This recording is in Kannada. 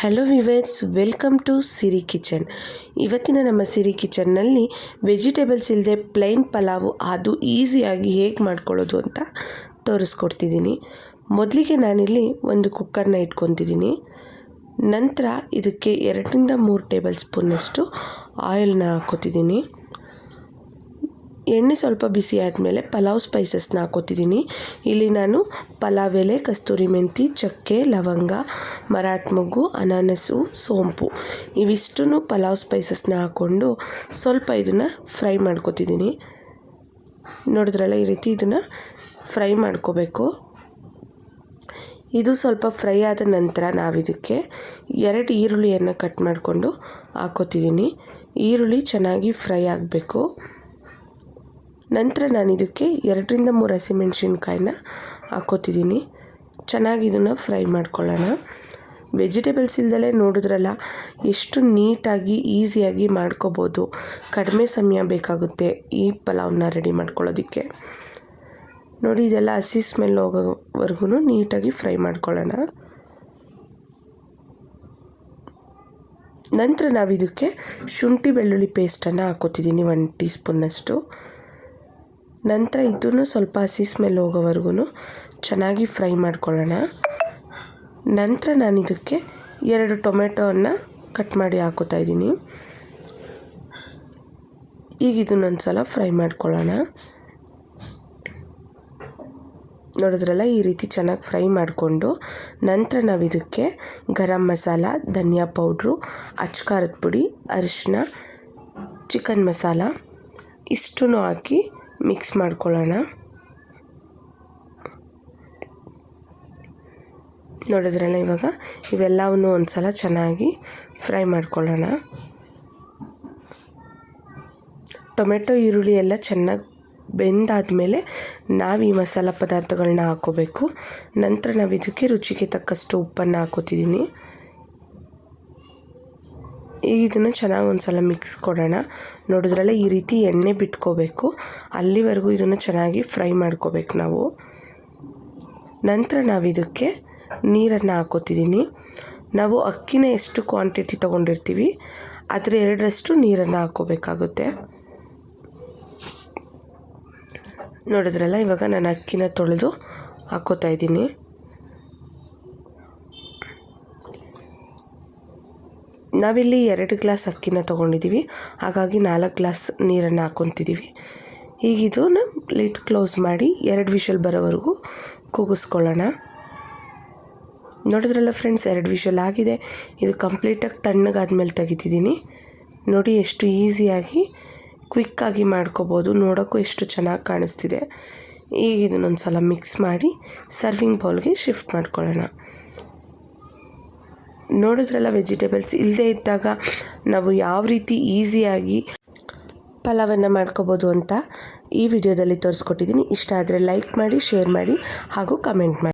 Hello viewers welcome to Siri kitchen ಇವತ್ತಿನ ನಮ್ಮ ಸಿರಿ ಕಿಚನ್ನಲ್ಲಿ ವೆಜಿಟೇಬಲ್ಸ್ ಇಲ್ಲದೆ ಪ್ಲೈನ್ ಪಲಾವು, ಅದು ಈಸಿಯಾಗಿ ಹೇಗೆ ಮಾಡ್ಕೊಳ್ಳೋದು ಅಂತ ತೋರಿಸ್ಕೊಡ್ತಿದ್ದೀನಿ. ಮೊದಲಿಗೆ ನಾನಿಲ್ಲಿ ಒಂದು ಕುಕ್ಕರ್ನ ಇಟ್ಕೊತಿದ್ದೀನಿ. ನಂತರ ಇದಕ್ಕೆ ಎರಡರಿಂದ ಮೂರು ಟೇಬಲ್ ಸ್ಪೂನಷ್ಟು ಆಯಿಲ್ನ ಹಾಕೋತಿದ್ದೀನಿ ಎಣ್ಣೆ ಸ್ವಲ್ಪ ಬಿಸಿ ಆದಮೇಲೆ ಪಲಾವ್ ಸ್ಪೈಸಸ್ನ ಹಾಕೋತಿದ್ದೀನಿ. ಇಲ್ಲಿ ನಾನು ಪಲಾವ್ ಎಲೆ, ಕಸ್ತೂರಿ ಮೆಂತಿ, ಚಕ್ಕೆ, ಲವಂಗ, ಮರಾಠ ಮೊಗ್ಗು ಅನಾನಸು, ಸೋಂಪು ಇವಿಷ್ಟೂ ಪಲಾವ್ ಸ್ಪೈಸಸ್ನ ಹಾಕ್ಕೊಂಡು ಸ್ವಲ್ಪ ಇದನ್ನು ಫ್ರೈ ಮಾಡ್ಕೋತಿದ್ದೀನಿ. ನೋಡಿದ್ರಲ್ಲ ಈ ರೀತಿ ಇದನ್ನು ಫ್ರೈ ಮಾಡ್ಕೋಬೇಕು. ಇದು ಸ್ವಲ್ಪ ಫ್ರೈ ಆದ ನಂತರ ನಾವಿದಕ್ಕೆ ಎರಡು ಈರುಳ್ಳಿಯನ್ನು ಕಟ್ ಮಾಡಿಕೊಂಡು ಹಾಕೋತಿದ್ದೀನಿ. ಈರುಳ್ಳಿ ಚೆನ್ನಾಗಿ ಫ್ರೈ ಆಗಬೇಕು. ನಂತರ ನಾನು ಇದಕ್ಕೆ ಎರಡರಿಂದ ಮೂರು ಹಸಿಮೆಣ್ಸಿನ್ಕಾಯಿನ ಹಾಕೋತಿದ್ದೀನಿ ಚೆನ್ನಾಗಿ ಇದನ್ನು ಫ್ರೈ ಮಾಡ್ಕೊಳ್ಳೋಣ. ವೆಜಿಟೇಬಲ್ಸ್ ಇಲ್ದಲೇ ನೋಡಿದ್ರಲ್ಲ, ಎಷ್ಟು ನೀಟಾಗಿ, ಈಸಿಯಾಗಿ ಮಾಡ್ಕೋಬೋದು. ಕಡಿಮೆ ಸಮಯ ಬೇಕಾಗುತ್ತೆ ಈ ಪಲಾವ್ನ ರೆಡಿ ಮಾಡ್ಕೊಳ್ಳೋದಕ್ಕೆ. ನೋಡಿ, ಇದೆಲ್ಲ ಹಸಿ ಸ್ಮೆಲ್ ಹೋಗೋವರೆಗೂ ನೀಟಾಗಿ ಫ್ರೈ ಮಾಡ್ಕೊಳ್ಳೋಣ. ನಂತರ ನಾವು ಇದಕ್ಕೆ ಶುಂಠಿ ಬೆಳ್ಳುಳ್ಳಿ ಪೇಸ್ಟನ್ನು ಹಾಕೋತಿದ್ದೀನಿ ಒನ್ ಟೀ ಸ್ಪೂನ್ನಷ್ಟು ನಂತರ ಇದನ್ನು ಸ್ವಲ್ಪ ಹಸಿ ಸ್ಮೆಲ್ ಹೋಗೋವರೆಗೂ ಚೆನ್ನಾಗಿ ಫ್ರೈ ಮಾಡ್ಕೊಳ್ಳೋಣ. ನಂತರ ನಾನು ಇದಕ್ಕೆ ಎರಡು ಟೊಮೆಟೊವನ್ನು ಕಟ್ ಮಾಡಿ ಹಾಕೋತಾ ಇದ್ದೀನಿ. ಈಗ ಇದನ್ನೊಂದು ಸಲ ಫ್ರೈ ಮಾಡ್ಕೊಳ್ಳೋಣ. ನೋಡಿದ್ರಲ್ಲ, ಈ ರೀತಿ ಚೆನ್ನಾಗಿ ಫ್ರೈ ಮಾಡಿಕೊಂಡು ನಂತರ ನಾವು ಇದಕ್ಕೆ ಗರಂ ಮಸಾಲ, ಧನಿಯಾ ಪೌಡ್ರು, ಅಚ್ಕಾರದ ಪುಡಿ ಅರಿಶಿನ ಚಿಕನ್ ಮಸಾಲ ಇಷ್ಟು ಹಾಕಿ ಮಿಕ್ಸ್ ಮಾಡ್ಕೊಳ್ಳೋಣ. ನೋಡಿದ್ರಲ್ಲ ಇವಾಗ? ಇವೆಲ್ಲವನ್ನು ಒಂದು ಸಲ ಚೆನ್ನಾಗಿ ಫ್ರೈ ಮಾಡ್ಕೊಳ್ಳೋಣ. ಟೊಮೆಟೊ, ಈರುಳ್ಳಿ ಎಲ್ಲ ಚೆನ್ನಾಗಿ ಬೆಂದಾದಮೇಲೆ ನಾವು ಈ ಮಸಾಲ ಪದಾರ್ಥಗಳನ್ನ ಹಾಕೋಬೇಕು. ನಂತರ ನಾವು ಇದಕ್ಕೆ ರುಚಿಗೆ ತಕ್ಕಷ್ಟು ಉಪ್ಪನ್ನು ಹಾಕೋತಿದ್ದೀನಿ. ಇದನ್ನು ಚೆನ್ನಾಗಿ ಒಂದು ಸಲ ಮಿಕ್ಸ್ ಕೊಡೋಣ. ನೋಡಿದ್ರಲ್ಲ ಈ ರೀತಿ ಎಣ್ಣೆ ಬಿಟ್ಕೋಬೇಕು. ಅಲ್ಲಿವರೆಗೂ ಇದನ್ನು ಚೆನ್ನಾಗಿ ಫ್ರೈ ಮಾಡ್ಕೋಬೇಕು ನಾವು. ನಂತರ ನಾವು ಇದಕ್ಕೆ ನೀರನ್ನು ಹಾಕೋತಿದ್ದೀನಿ. ನಾವು ಅಕ್ಕಿನ ಎಷ್ಟು ಕ್ವಾಂಟಿಟಿ ತೊಗೊಂಡಿರ್ತೀವಿ, ಅದರ ಎರಡರಷ್ಟು ನೀರನ್ನು ಹಾಕೋಬೇಕಾಗುತ್ತೆ. ನೋಡಿದ್ರಲ್ಲ ಇವಾಗ ನಾನು ಅಕ್ಕಿನ ತೊಳೆದು ಹಾಕೋತಾ ಇದ್ದೀನಿ. ನಾವಿಲ್ಲಿ ಎರಡು ಗ್ಲಾಸ್ ಅಕ್ಕಿನ ತೊಗೊಂಡಿದ್ದೀವಿ. ಹಾಗಾಗಿ ನಾಲ್ಕು ಗ್ಲಾಸ್ ನೀರನ್ನು ಹಾಕ್ಕೊತಿದ್ದೀವಿ ಈಗಿದು ನಮ್ಮ ಲಿಟ್ ಕ್ಲೋಸ್ ಮಾಡಿ ಎರಡು ವಿಷಲ್ ಬರೋವರೆಗೂ ಕೂಗಿಸ್ಕೊಳ್ಳೋಣ. ನೋಡಿದ್ರಲ್ಲ ಫ್ರೆಂಡ್ಸ್, ಎರಡು ವಿಷಲ್ ಆಗಿದೆ. ಇದು ಕಂಪ್ಲೀಟಾಗಿ ತಣ್ಣಗಾದ್ಮೇಲೆ ತೆಗಿತಿದ್ದೀನಿ. ನೋಡಿ ಎಷ್ಟು ಈಸಿಯಾಗಿ ಕ್ವಿಕ್ಕಾಗಿ ಮಾಡ್ಕೋಬೋದು. ನೋಡೋಕ್ಕೂ ಎಷ್ಟು ಚೆನ್ನಾಗಿ ಕಾಣಿಸ್ತಿದೆ. ಈಗ ಇದನ್ನೊಂದು ಸಲ ಮಿಕ್ಸ್ ಮಾಡಿ ಸರ್ವಿಂಗ್ ಬೌಲ್ಗೆ ಶಿಫ್ಟ್ ಮಾಡ್ಕೊಳ್ಳೋಣ. ನೋಡಿದ್ರಲ್ಲ ವೆಜಿಟೇಬಲ್ಸ್ ಇಲ್ಲದೇ ಇದ್ದಾಗ ನಾವು ಯಾವ ರೀತಿ ಈಸಿಯಾಗಿ ಪಲಾವನ್ನು ಮಾಡ್ಕೋಬೋದು ಅಂತ ಈ ವಿಡಿಯೋದಲ್ಲಿ ತೋರಿಸ್ಕೊಟ್ಟಿದ್ದೀನಿ. ಇಷ್ಟ ಆದರೆ ಲೈಕ್ ಮಾಡಿ ಶೇರ್ ಮಾಡಿ ಹಾಗೂ ಕಮೆಂಟ್ ಮಾಡಿ.